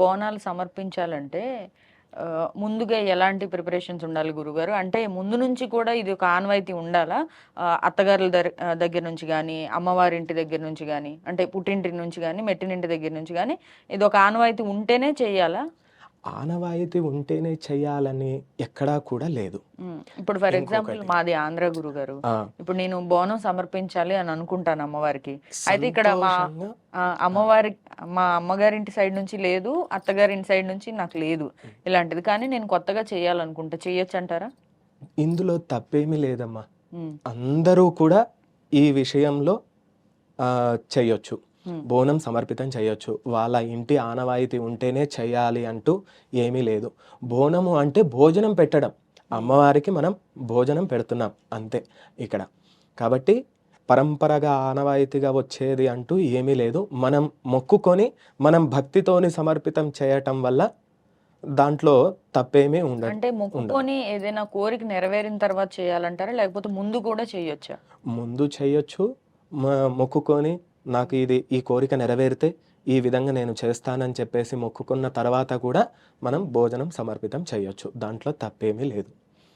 బోనాలు సమర్పించాలంటే ముందుగా ఎలాంటి ప్రిపరేషన్స్ ఉండాలి గురుగారు? అంటే ముందు నుంచి కూడా ఇది ఒక ఆనవాయితీ ఉండాలా? అత్తగారుల దగ్గర నుంచి కానీ అమ్మవారింటి దగ్గర నుంచి కానీ అంటే పుట్టింటి నుంచి కానీ మెట్టినింటి దగ్గర నుంచి కానీ ఇది ఒక ఆన్వాయితీ ఉంటేనే చేయాలా? ఆనవాయితీ ఉంటేనే చేయాలని ఎక్కడా కూడా లేదు. ఇప్పుడు ఫర్ ఎగ్జాంపుల్. మాది ఆంధ్ర గురుగారు. ఆ, ఇప్పుడు నేను బోనం సమర్పించాలి అని అనుకుంటాను అమ్మవారికి. అయితే ఇక్కడ మా అమ్మవారి మా అమ్మగారింటి సైడ్ నుంచి లేదు అత్తగారింటి సైడ్ నుంచి నాకు లేదు ఇలాంటిది. కానీ నేను కొత్తగా చేయాలనుకుంటా. చేయొచ్చు అంటారా ఇందులో తప్పేమీ లేదమ్మా. అందరూ కూడా ఈ విషయంలో Hmm. బోనం సమర్పితం చేయొచ్చు. వాళ్ళ ఇంటి ఆనవాయితీ ఉంటేనే చేయాలి అంటూ ఏమీ లేదు. బోనము అంటే భోజనం పెట్టడం. అమ్మవారికి మనం భోజనం పెడుతున్నాం. అంతే ఇక్కడ. కాబట్టి పరంపరగా ఆనవాయితీగా వచ్చేది అంటూ ఏమీ లేదు. మనం మొక్కుకొని మనం భక్తితోని సమర్పితం చేయటం వల్ల దాంట్లో తప్పేమీ ఉండదు అంటే మొక్కుకొని ఏదైనా కోరిక నెరవేరిన తర్వాత చేయాలంటారా? లేకపోతే ముందు కూడా చేయొచ్చా? ముందు చేయొచ్చు. మొక్కుకొని నాకు ఇది ఈ కోరిక నెరవేరితే ఈ విధంగా నేను చేస్తానని చెప్పేసి మొక్కుకున్న తర్వాత కూడా మనం భోజనం సమర్పితం చేయొచ్చు. దాంట్లో తప్పేమీ లేదు.